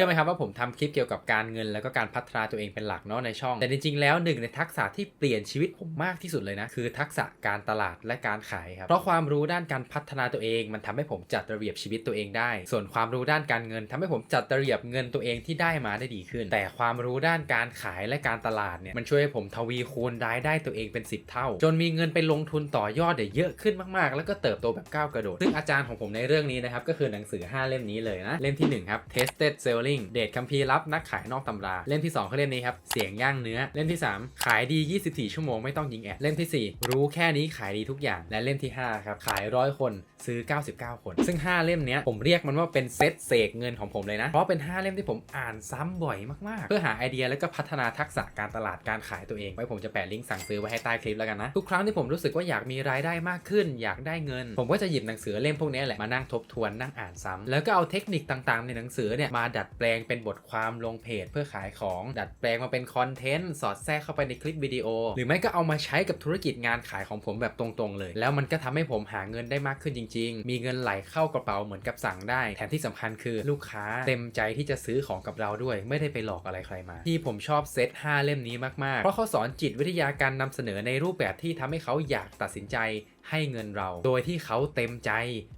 ชื่อไหมครับว่าผมทำคลิปเกี่ยวกับการเงินแล้วก็การพัฒนาตัวเองเป็นหลักเนาะในช่อง แต่จริงๆแล้วหนึ่งในทักษะที่เปลี่ยนชีวิตผมมากที่สุดเลยนะ คือทักษะการตลาดและการขายครับ เพราะความรู้ด้านการพัฒนาตัวเอง มันทำให้ผมจัดระเบียบชีวิตตัวเองได้ ส่วนความรู้ด้านการเงินทำให้ผมจัดระเบียบเงินตัวเองที่ได้มาได้ดีขึ้น แต่ความรู้ด้านการขายและการตลาดเนี่ยมันช่วยให้ผมทวีคูณรายได้ตัวเองเป็น 10 เท่า จนมีเงินไปลงทุนต่อยอดเนี่ยเยอะขึ้นมากๆ แล้วก็เติบโตแบบก้าวกระโดดซึ่งอาจารย์ของผมในเรื่องนี้นะครับก็คือหนังสือ 5 เล่มนี้เลยนะเล่มที่1ครับ Tested Selling เดทคัมภีร์ลับนักขายนอกตำรา เล่มที่2คือเล่มนี้ครับ เสียงย่างเนื้อ เล่มที่ 3 ขายดี 24 ชั่วโมงไม่ต้องยิงแอด เล่มทีสี่ 4 รู้แค่นี้ขายดีทุกอย่าง และเล่มที่ 5 ครับ ขายร้อยคนซื้อ 99 คน ซึ่ง 5 เล่มนี้ผมเรียกมันว่าเป็นเซตเสกเงินของผมเลยนะ เพราะเป็น 5 เล่มที่ผมอ่านซ้ำบ่อยมากๆ เพื่อหาไอเดียแล้วก็พัฒนาทักษะการตลาดการขายตัวเองไว้ผมจะแปะลิงก์สั่งซื้อไว้ให้ใต้คลิปแล้วกันนะทุกครั้งที่ผมรู้สึกว่าอยากมีรายได้มากขึ้น อยากได้เงิน ผมก็จะหยิบหนังสือเล่มพวกนี้แหละมานั่งทบทวนนั่งอ่านซ้ำแล้วก็เอาเทคนิคต่างๆ ในหนังสือเนี่ยมาดัดแปลงเป็นบทความลงเพจเพื่อขายของ ดัดแปลงมาเป็นคอนเทนต์สอดแทรกเข้าไปในคลิปวิดีโอ หรือไม่ก็เอามาใช้กับธุรกิจงานขายของผมแบบตรงๆ เลย แล้วมันก็ทำให้ผมหาเงินได้มากขึ้นจริง ๆ มีเงินไหลเข้ากระเป๋าเหมือนกับสั่งได้ แถมที่สำคัญคือลูกค้าเต็มใจที่จะซื้อของกับเราด้วย ไม่ได้ไปหลอกอะไรใครมา ที่ผมชอบเซต5เล่มนี้มากๆ เพราะเขาสอนจิตวิทยาการนำเสนอในรูปแบบที่ทำให้เขาอยากตัดสินใจ ให้เงินเรา โดยที่เขาเต็มใจ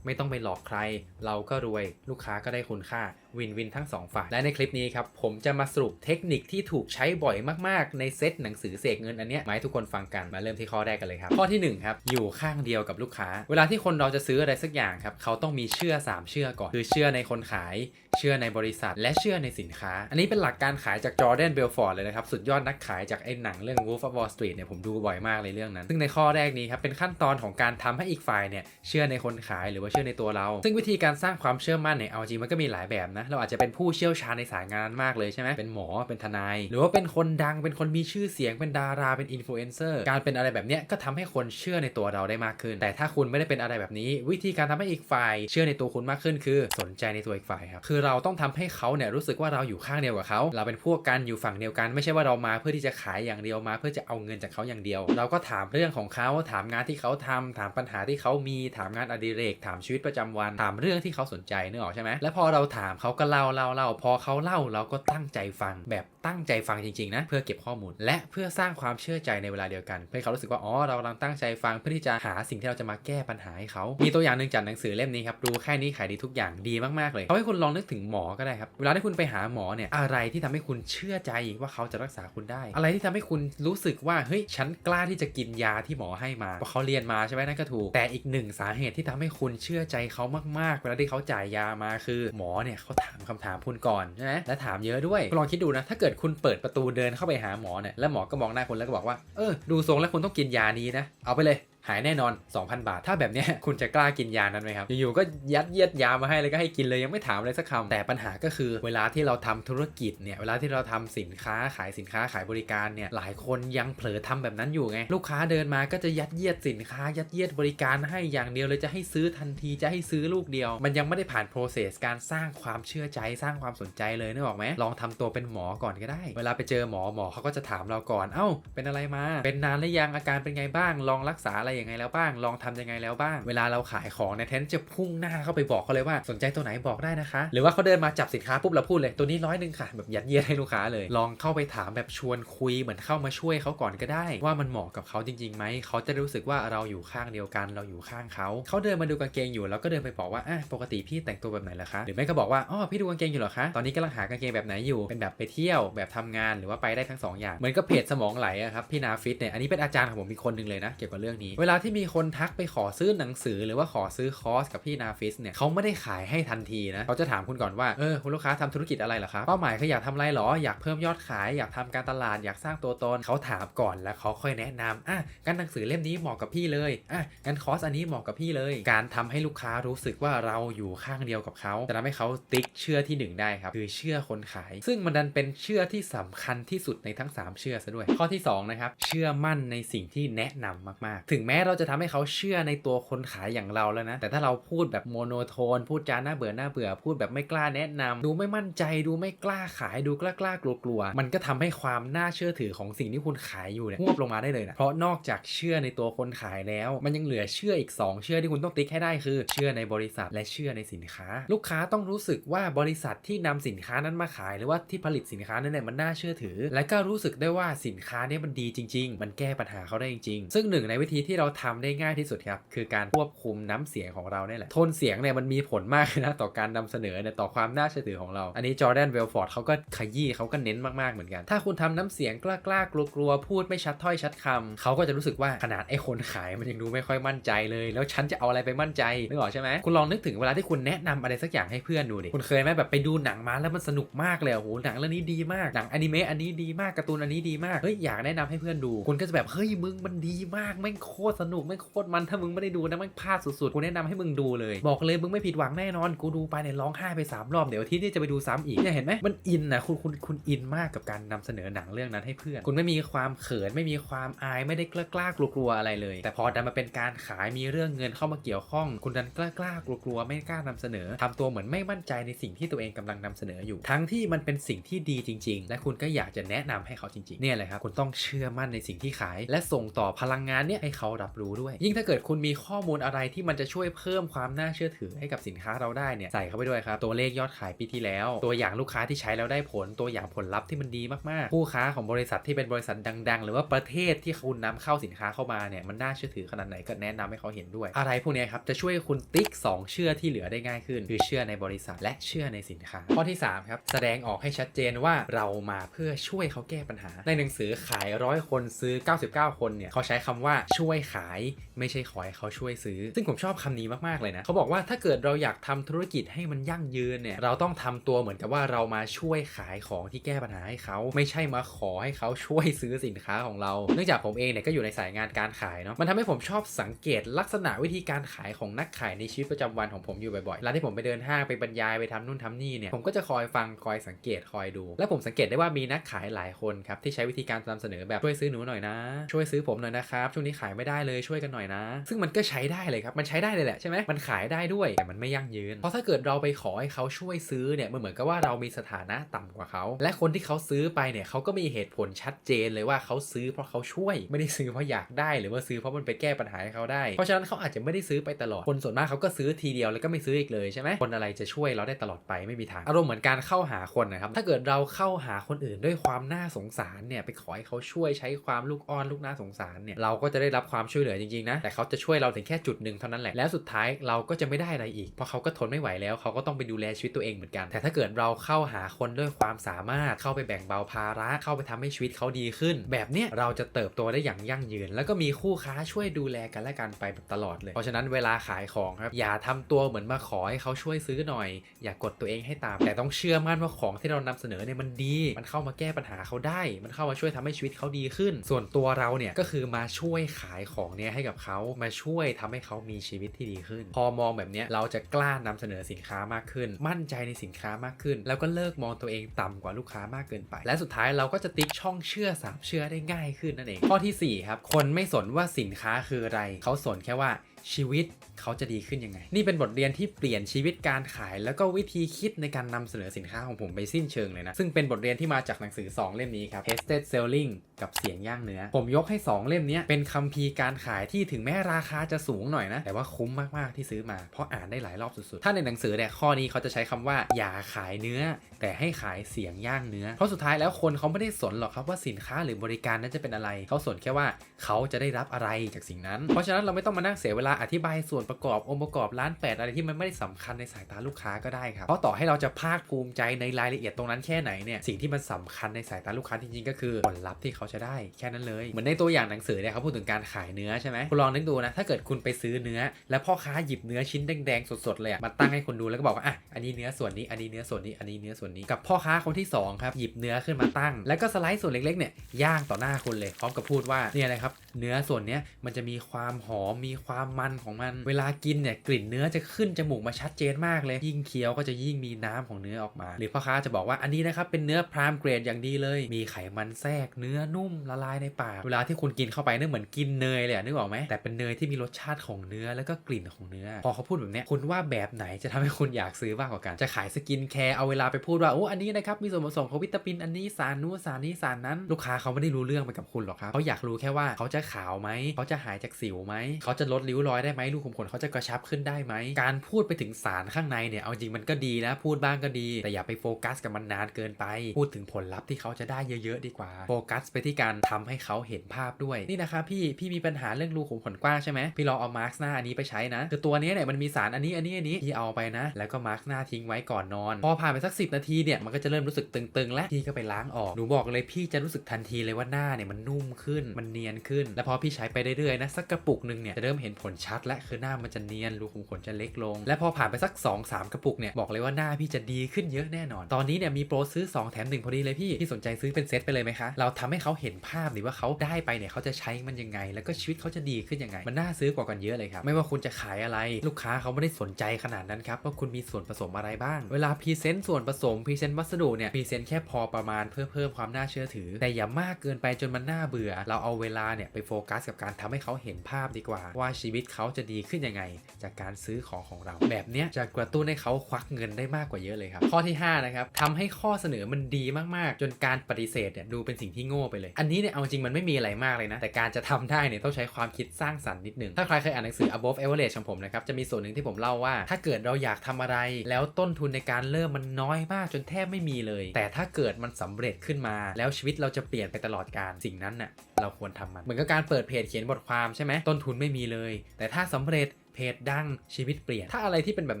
ไม่ต้องไปหลอกใคร เราก็รวยลูกค้าก็ได้คุณค่าวินวินทั้งสองฝ่ายและในคลิปนี้ครับ ผมจะมาสรุปเทคนิคที่ถูกใช้บ่อยมากๆ ในเซตหนังสือเสกเงินอันเนี้ยมาให้ทุกคนฟังกันมาเริ่มที่ข้อแรกกันเลยครับ ข้อที่หนึ่งครับอยู่ข้างเดียวกับลูกค้า เวลาที่คนเราจะซื้ออะไรสักอย่างครับเขาต้องมีเชื่อ 3 เชื่อก่อน คือเชื่อในคนขาย เชื่อในบริษัท และเชื่อในสินค้า อันนี้เป็นหลักการขายจากจอร์แดนเบลฟอร์ดเลยนะครับ สุดยอดนักขายจากไอ้หนังเรื่อง Wolf of Wall Street เนี่ยผมดูบ่อยมากเลยเรื่องนั้น ซึ่งในข้อแรกนี้ครับเป็นขั้นตอนของการทำให้อีกฝ่ายเนี่ยเชื่อในคนขายหรือว่าเชื่อในตัวเรา ซึ่งวิธีการสร้างความเชื่อมั่นเนี่ยเอาจริงมันก็มีหลายแบบนะเราอาจจะเป็นผู้เชี่ยวชาญในสายงานมากเลยใช่ไหมเป็นหมอเป็นทนาย หรือว่าเป็นคนดังเป็นคนมีชื่อเสียงเป็นดาราเป็นอินฟลูเอนเซอร์การเป็นอะไรแบบเนี้ยก็ทำให้คนเชื่อในตัวเราได้มากขึ้น แต่ถ้าคุณไม่ได้เป็นอะไรแบบนี้ วิธีการทำให้อีกฝ่าย เชื่อในตัวคุณมากขึ้นคือสนใจในตัวอีกฝ่ายครับคือเราต้องทำให้เขาเนี่ยรู้สึกว่าเราอยู่ข้างเดียวกับเขา เราเป็นพวกกันอยู่ฝั่งเดียวกัน ไม่ใช่ว่าเรามาเพื่อที่จะขายอย่างเดียวมา เพื่อจะเอาเงินจากเขาอย่างเดียว เราก็ถามเรื่องของเขาถามงานที่เขาทำถามปัญหาที่เขามี ถามงานอดิเรก ถามชีวิตประจำวัน ถามเรื่องที่เขาสนใจเนื้ออกใช่ไหมและพอเราถามเขาก็เล่าเล่าเล่าพอเขาเล่าเราก็ตั้งใจฟังแบบ ตั้งใจฟังจริงๆนะเพื่อเก็บข้อมูล และเพื่อสร้างความเชื่อใจในเวลาเดียวกันเพื่อให้เขารู้สึกว่าอ๋อเรากำลังตั้งใจฟังเพื่อที่จะหาสิ่งที่เราจะมาแก้ปัญหาให้เขามีตัวอย่างหนึ่งจากหนังสือเล่มนี้ครับรู้แค่นี้ขายดีทุกอย่างดีมากๆเลยเขาให้คุณลองนึกถึงหมอก็ได้ครับเวลาที่คุณไปหาหมอเนี่ยอะไรที่ทำให้คุณเชื่อใจว่าเขาจะรักษาคุณได้ อะไรที่ทำให้คุณรู้สึกว่าเฮ้ยฉันกล้าที่จะกินยาที่หมอให้มาเพราะเขาเรียนมาใช่ไหมนั่นก็ถูกแต่อีกหนึ่งสาเหตุที่ทำให้คุณเชื่อใจเขามากๆ เวลาที่เขาจ่ายยามาคือ หมอเนี่ยเขาถามคำถามคุณก่อนใช่ไหมและถามเยอะด้วยลองคิดดูนะถ้าเกิดคุณเปิดประตูเดินเข้าไปหาหมอเนี่ยแล้วหมอก็มองหน้าคุณแล้วก็บอกว่าเออดูทรงแล้วคุณต้องกินยานี้นะ เอาไปเลยหายแน่นอน 2,000 บาท ถ้าแบบนี้คุณจะกล้ากินยานั้นไหมครับ อยู่ๆ ก็ยัดเยียดยามาให้เลยก็ให้กินเลยยังไม่ถามอะไรสักคำ แต่ปัญหาก็คือเวลาที่เราทำธุรกิจเนี่ย เวลาที่เราทำสินค้าขายสินค้าขายบริการเนี่ย หลายคนยังเผลอทำแบบนั้นอยู่ไง ลูกค้าเดินมาก็จะยัดเยียดสินค้า ยัดเยียดบริการให้อย่างเดียวเลยจะให้ซื้อทันทีจะให้ซื้อลูกเดียว มันยังไม่ได้ผ่าน process การสร้างความเชื่อใจสร้างความสนใจเลยนึกออกไหมลองทำตัวเป็นหมอก่อนก็ได้ เวลาไปเจอหมอหมอเขาก็จะถามเราก่อน เอ้า เป็นอะไรมา เป็นนานหรือยังอาการเป็นไงบ้าง ลองรักษาอะไรยังไงแล้วบ้าง ลองทำยังไงแล้วบ้าง เวลาเราขายของเนี่ยแทนจะพุ่งหน้าเข้าไปบอกเขาเลยว่าสนใจตัวไหนบอกได้นะคะ หรือว่าเขาเดินมาจับสินค้าปุ๊บเราพูดเลยตัวนี้ร้อยหนึ่งค่ะแบบยัดเยียดให้ลูกค้าเลย ลองเข้าไปถามแบบชวนคุยเหมือนเข้ามาช่วยเขาก่อนก็ได้ ว่ามันเหมาะกับเขาจริงๆไหมเขาจะรู้สึกว่าเราอยู่ข้างเดียวกัน เราอยู่ข้างเขาเขาเดินมาดูกางเกงอยู่แล้วก็เดินไปบอกว่าอะปกติพี่แต่งตัวแบบไหนล่ะคะหรือไม่ก็บอกว่าอ๋อพี่ดูกางเกงอยู่เหรอคะตอนนี้กำลังหากางเกงแบบไหนอยู่เป็นแบบไปเที่ยวแบบทำงานหรือว่าไปได้ทั้งสองอย่างเหมือนกับเพจสมองไหลอะครับพี่นาฟิตเนี่ยอันนี้เป็นอาจารย์ของผมมีคนนึงเลยนะเกี่ยวกับเรื่องนี้เวลาที่มีคนทักไปขอซื้อหนังสือ หรือว่าขอซื้อคอร์สกับพี่นาฟิสเนี่ยเขาไม่ได้ขายให้ทันทีนะเขาจะถามคุณก่อนว่าเออคุณลูกค้าทำธุรกิจอะไรเหรอครับเป้าหมายคืออยากทำอะไรเหรออยากเพิ่มยอดขายอยากทำการตลาดอยากสร้างตัวตนเขาถามก่อนแล้วเขาค่อยแนะนำอะงั้นหนังสือเล่มนี้เหมาะกับพี่เลยอะงั้นคอร์สอันนี้เหมาะกับพี่เลย การทำให้ลูกค้ารู้สึกว่าเราอยู่ข้างเดียวกับเขาจะทำให้เขาติ๊กเชื่อที่หนึ่งได้ครับคือเชื่อคนขาย ซึ่งมันดันเป็นเชื่อที่สำคัญที่สุดในทั้ง 3 เชื่อซะด้วย ข้อที่2นะครับเชื่อมั่นในสิ่งที่แนะนำมากๆ ถึงแม้ม้เราจะทำให้เขาเชื่อในตัวคนขายอย่างเราแล้วนะ แต่ถ้าเราพูดแบบโมโนโทน พูดจาหน้าเบื่อหน้าเบื่อ พูดแบบไม่กล้าแนะนำดูไม่มั่นใจดูไม่กล้าขายดูกล้ากล้ากลัวกลัวๆมันก็ทำให้ความน่าเชื่อถือของสิ่งที่คุณขายอยู่เนี่ยหวบลงมาได้เลยนะเพราะนอกจากเชื่อในตัวคนขายแล้ว มันยังเหลือเชื่ออีก 2 เชื่อที่คุณต้องติ๊กให้ได้คือ เชื่อในบริษัทและเชื่อในสินค้า ลูกค้าต้องรู้สึกว่าบริษัทที่นำสินค้านั้นมาขาย หรือว่าที่ผลิตสินค้านั้นเนี่ยมันน่าเชื่อถือ และก็รู้สึกได้ว่าสินค้านี้มันดีจริง ๆ มันแก้ปัญหาเขาได้จริงๆซึ่งหนึ่งในวิธีที่เเราทำได้ง่ายที่สุดครับ คือการควบคุมน้ำเสียงของเราเนี่ยแหละโทนเสียงเนี่ยมันมีผลมากนะต่อการนำเสนอเนี่ยต่อความน่าเชื่อถือของเรา อันนี้จอร์แดนเวลฟอร์ดเขาก็ขยี้เขาก็เน้นมากๆเหมือนกัน ถ้าคุณทำน้ำเสียงกล้าๆกลัวๆพูดไม่ชัดถ้อยชัดคำเขาก็จะรู้สึกว่าขนาดไอ้คนขายมันยังดูไม่ค่อยมั่นใจเลย แล้วฉันจะเอาอะไรไปมั่นใจนึกออกใช่ไหมคุณลองนึกถึงเวลาที่คุณแนะนำอะไรสักอย่างให้เพื่อนดูดิคุณเคยไหมแบบไปดูหนังมาแล้วมันสนุกมากเลยโอ้โหหนังเรื่องนี้ดีมากหนังอนิเมะอันนี้ดีมากการ์ตูนอันนี้ดีมากเฮ้ยอยากแนะนำให้เพื่อนดูคุณก็จะแบบเฮ้ยมึงมันดีมากแม่งโคตรสนุกแม่โคตรมันถ้ามึงไม่ได้ดูนะม่งพลาดสุดๆกูแนะนำให้มึงดูเลยบอกเลยมึงไม่ผิดหวังแน่นอนกูดูไปเนี่ยร้องไห้ไปสามรอบเดี๋ยวที่นี่จะไปดูซ้ำอีกเนี่ยเห็นไหมมันอินนะคุณคุณคุณอินมากกับการนำเสนอหนังเรื่องนั้นให้เพื่อน คุณไม่มีความเขินไม่มีความอายไม่ได้กล้ากล้ากลัวๆอะไรเลย แต่พอดันมาเป็นการขายมีเรื่องเงินเข้ามาเกี่ยวข้อง คุณดันกล้ากล้ากลัวกลัวๆไม่กล้านำเสนอทำตัวเหมือนไม่มั่นใจในสิ่งที่ตัวเองกำลังนำเสนออยู่ ทั้งที่มันเป็นสิ่งที่ดีจริง ๆ และคุณก็อยากจะแนะนำให้เขาจริงๆเนี่ยแหละครับคุณต้องเชื่อมั่นในสิ่งที่ขาย และส่งต่อพลังงานเนี่ยให้เขารับรู้ด้วย ยิ่งถ้าเกิดคุณมีข้อมูลอะไรที่มันจะช่วยเพิ่มความน่าเชื่อถือให้กับสินค้าเราได้เนี่ยใส่เข้าไปด้วยครับ ตัวเลขยอดขายปีที่แล้ว ตัวอย่างลูกค้าที่ใช้แล้วได้ผลตัวอย่างผลลัพธ์ที่มันดีมากๆ ผู้ค้าของบริษัทที่เป็นบริษัทดัง ๆ หรือว่าประเทศที่คุณนำเข้าสินค้าเข้ามาเนี่ยมันน่าเชื่อถือขนาดไหนก็แนะนำให้เขาเห็นด้วย อะไรพวกนี้ครับจะช่วยคุณติ๊ก 2 เชื่อที่เหลือได้ง่ายขึ้น คือเชื่อในบริษัทและเชื่อในสินค้า ข้อที่3ครับแสดงออกให้ชัดเจนว่าเรามาเพื่อช่วยเขาแก้ปัญหา ในหนังสือขายร้อยคนซื้อ 99 คนเนี่ยเขาใช้คำว่าช่วยขาย ไม่ใช่ขอให้เขาช่วยซื้อ ซึ่งผมชอบคำนี้มากๆเลยนะเขาบอกว่าถ้าเกิดเราอยากทำธุรกิจให้มันยั่งยืนเนี่ยเราต้องทำตัวเหมือนกับว่าเรามาช่วยขายของที่แก้ปัญหาให้เขาไม่ใช่มาขอให้เขาช่วยซื้อสินค้าของเรา เนื่องจากผมเองเนี่ยก็อยู่ในสายงานการขายเนาะมันทำให้ผมชอบสังเกตลักษณะวิธีการขายของนักขายในชีวิตประจำวันของผมอยู่บ่อยๆเวลาที่ผมไปเดินห้างไปบรรยายไปทำนู่นทำนี่เนี่ยผมก็จะคอยฟังคอยสังเกตคอยดู และผมสังเกตได้ว่ามีนักขายหลายคนครับที่ใช้วิธีการนำเสนอแบบช่วยซื้อหนูหน่อยนะ ช่วยซื้อผมหน่อยนะครับช่วงนี้ขายไม่ได้เลยช่วยกันหน่อยนะ ซึ่งมันก็ใช้ได้เลยครับมันใช้ได้เลยแหละใช่ไหมมันขายได้ด้วยแต่มันไม่ยั่งยืน เพราะถ้าเกิดเราไปขอให้เขาช่วยซื้อเนี่ยมันเหมือนกับว่าเรามีสถานะต่ำกว่าเขา และคนที่เขาซื้อไปเนี่ยเขาก็มีเหตุผลชัดเจนเลยว่าเขาซื้อเพราะเขาช่วย ไม่ได้ซื้อเพราะอยากได้หรือว่าซื้อเพราะมันไปแก้ปัญหาให้เขาได้ เพราะฉะนั้นเขาอาจจะไม่ได้ซื้อไปตลอดคนส่วนมากเขาก็ซื้อทีเดียวแล้วก็ไม่ซื้ออีกเลยใช่ไหมคนอะไรจะช่วยเราได้ตลอดไปไม่มีทางอารมณ์เหมือนการเข้าหาคนนะครับถ้าเกิดเราเข้าหาคนอื่นด้วยความน่าสงสารเนี่ยไปขอให้เขาช่วยใช้ความลูกอ้อนลูกน่าสงสารเนี่ยเราก็จะได้รับความช่วยเหลือจริงๆนะแต่เขาจะช่วยเราถึงแค่จุดหนึ่งเท่านั้นแหละแล้วสุดท้ายเราก็จะไม่ได้อะไรอีกเพราะเขาก็ทนไม่ไหวแล้วเขาก็ต้องไปดูแลชีวิตตัวเองเหมือนกัน แต่ถ้าเกิดเราเข้าหาคนด้วยความสามารถเข้าไปแบ่งเบาภาระเข้าไปทำให้ชีวิตเขาดีขึ้น แบบเนี้ยเราจะเติบโตได้อย่างยั่งยืน แล้วก็มีคู่ค้าช่วยดูแลกันและกันไปแบบตลอดเลย เพราะฉะนั้นเวลาขายของครับอย่าทำตัวเหมือนมาขอให้เขาช่วยซื้อหน่อย อย่ากดตัวเองให้ตาม แต่ต้องเชื่อมั่นว่าของที่เรานำเสนอเนี่ยมันดี มันเข้ามาแก้ปัญหาเขาได้ มันเข้ามาช่วยทำให้ชีวิตเขาดีขึ้น ส่วนตัวเราเนี่ยก็คือมาช่วยขายของเนี้ยให้กับเขามาช่วยทำให้เขามีชีวิตที่ดีขึ้น พอมองแบบเนี้ยเราจะกล้านำเสนอสินค้ามากขึ้น มั่นใจในสินค้ามากขึ้น แล้วก็เลิกมองตัวเองต่ำกว่าลูกค้ามากเกินไป และสุดท้ายเราก็จะติ๊กช่องเชื่อสามเชื่อได้ง่ายขึ้นนั่นเองข้อทีสี่4ครับคนไม่สนว่าสินค้าคืออะไร เขาสนแค่ว่า ชีวิตเขาจะดีขึ้นยังไง นี่เป็นบทเรียนที่เปลี่ยนชีวิตการขาย แล้วก็วิธีคิดในการนำเสนอสินค้าของผมไปสิ้นเชิงเลยนะ ซึ่งเป็นบทเรียนที่มาจากหนังสือ 2 เล่มนี้ครับ Tasted Selling กับเสียงย่างเนื้อ ผมยกให้ 2 เล่มนี้เป็นคัมภีร์การขายที่ถึงแม้ราคาจะสูงหน่อยนะ แต่ว่าคุ้มมาก ๆ ที่ซื้อมา เพราะอ่านได้หลายรอบสุด ๆ ถ้าในหนังสือเนี่ยข้อนี้เขาจะใช้คำว่าอย่าขายเนื้อ แต่ให้ขายเสียงย่างเนื้อ เพราะสุดท้ายแล้วคนเขาไม่ได้สนหรอกครับว่าสินค้าหรือบริการนั้นจะเป็นอะไร เขาสนแค่ว่าเขาจะได้รับอะไรจากสิ่งนั้น เพราะฉะนั้นเราไม่ต้องมานั่งเสียเวลาอธิบายส่วนประกอบองค์ประกอบร้านแปดอะไรที่มันไม่ได้สำคัญในสายตาลูกค้าก็ได้ครับเพราะต่อให้เราจะภาคภูมิใจในรายละเอียดตรงนั้นแค่ไหนเนี่ยสิ่งที่มันสำคัญในสายตาลูกค้าจริงๆก็คือผลลัพธ์ที่เขาจะได้แค่นั้นเลยเหมือนในตัวอย่างหนังสือเนี่ยเขาพูดถึงการขายเนื้อใช่ไหมคุณลองนึกดูนะถ้าเกิดคุณไปซื้อเนื้อ แล้วพ่อค้าหยิบเนื้อชิ้นแดงๆสดๆเลยมาตั้งให้คนดูแล้วก็บอกว่าอะอันนี้เนื้อส่วนนี้อันนี้เนื้อส่วนนี้อันนี้เนื้อส่วนนี้กับพ่อค้าคนที่สองครับหยิบเนื้อขึ้นมาตั้ง แล้วก็สไลด์ส่วนเล็กๆเนี่ยย่างต่อหน้าคุณเลยพร้อมกับพูดว่าเนี่ยอะครับเนื้อส่วนเนี้ยมันจะมีความหอมมีความมันของมัน เวลากินเนี่ยกลิ่นเนื้อจะขึ้นจมูกมาชัดเจนมากเลย ยิ่งเคี้ยวก็จะยิ่งมีน้ำของเนื้อออกมา หรือพ่อค้าจะบอกว่าอันนี้นะครับเป็นเนื้อพรามเกรดอย่างดีเลย มีไขมันแทรกเนื้อนุ่มละลายในปาก เวลาที่คุณกินเข้าไปเนี่ยเหมือนกินเนยเลยนึกออกไหมแต่เป็นเนยที่มีรสชาติของเนื้อแล้วก็กลิ่นของเนื้อ พอเขาพูดแบบนี้คุณว่าแบบไหนจะทำให้คุณอยากซื้อมากกว่ากันจะขายสกินแคร์เอาเวลาไปพูดว่าโอ้อันนี้นะครับมีส่วนผสมของวิตามินอันนี้สารนู้นสารนี้สารนั้น ลูกค้าเขาไม่ได้รู้เรื่องไปกับคุณหรอกครับเขาอยากรู้แค่ว่าเขาจะขาวไหม เขาจะหายจากสิวไหม เขาจะลดริ้วรอยได้ไหมรูขุมขนเขาจะกระชับขึ้นได้ไหม การพูดไปถึงสารข้างในเนี่ยเอาจริงมันก็ดีนะ พูดบ้างก็ดี แต่อย่าไปโฟกัสกับมันนานเกินไป พูดถึงผลลัพธ์ที่เขาจะได้เยอะๆดีกว่า โฟกัสไปที่การทำให้เขาเห็นภาพด้วย นี่นะครับพี่พี่มีปัญหาเรื่องรูขุมขนกว้างใช่ไหมพี่ลองเอามาร์กหน้าอันนี้ไปใช้นะคือตัวนี้เนี่ยมันมีสารอันนี้อันนี้อันนี้พี่เอาไปนะ แล้วก็มาร์กหน้าทิ้งไว้ก่อนนอน พอผ่านไปสัก 10 นาทีเนี่ยมันก็จะเริ่มรู้สึกตึงๆ แล้วพี่ก็ไปล้างออกหนูบอกเลยพี่จะรู้สึกทันทีเลยว่าหน้าเนี่ยมันนุ่มขึ้นมันเนียนขึ้นแล้วพอพี่ใช้ไปเรื่อยๆนะสักกระปุกหนึ่งเนี่ยจะเริ่มเห็นผลชัด และคือหน้ามันจะเนียนรูขุมขนจะเล็กลง และพอผ่านไปสัก 2-3 กระปุกเนี่ยบอกเลยว่าหน้าพี่จะดีขึ้นเยอะแน่นอน ตอนนี้เนี่ยมีโปรซื้อ 2 แถม 1 พอดีเลยพี่พี่สนใจซื้อเป็นเซตไปเลยไหมคะ เราทำให้เขาเห็นภาพดิว่าเขาได้ไปเนี่ยเขาจะใช้มันยังไง แล้วก็ชีวิตเขาจะดีขึ้นยังไง มันน่าซื้อกว่ากันเยอะเลยครับไม่ว่าคุณจะขายอะไร ลูกค้าเขาไม่ได้สนใจขนาดนั้นครับว่าคุณมีส่วนผสมอะไรบ้าง เวลาพรีเซนต์ส่วนผสมพรีเซนต์วัสดุเนี่ยพรีเซนต์แค่พอประมาณเพื่อเพิ่มความน่าเชื่อถือ แต่อย่ามากเกินไปจนมันน่าเบื่อ เราเอาเวลาเนี่ยไปโฟกัสกับการทำให้เขาเห็นภาพดีกว่า ว่าชีวิตเขาจะดีขึ้นยังไง จากการซื้อของของเรา แบบเนี้ยจะกระตุ้นให้เขาควักเงินได้มากกว่าเยอะเลยครับ ข้อที่5นะครับทำให้ข้อเสนอมันดีมากๆ จนการปฏิเสธเนี่ยดูเป็นสิ่งที่โง่ไปเลย อันนี้เนี่ยเอาจริงมันไม่มีอะไรมากเลยนะ แต่การจะทำได้เนี่ยต้องใช้ความคิดสร้างสรรค์นิดนึง ถ้าใครเคยอ่านหนังสือ above average ของผมนะครับจะมีส่วนหนึ่งที่ผมเล่าว่า ถ้าเกิดเราอยากทำอะไร แล้วต้นทุนในการเริ่มมันน้อยมากจนแทบไม่มีเลย แต่ถ้าเกิดมันสำเร็จขึ้นมา แล้วชีวิตเราจะเปลี่ยนไปตลอดการสิ่งนั้นน่ะ เราควรทำมัน เหมือนกับการเปิดเพจเขียนบทความใช่ไหมต้นทุนไม่มีเลย แต่ถ้าสำเร็จเพจดังชีวิตเปลี่ยน ถ้าอะไรที่เป็นแบบ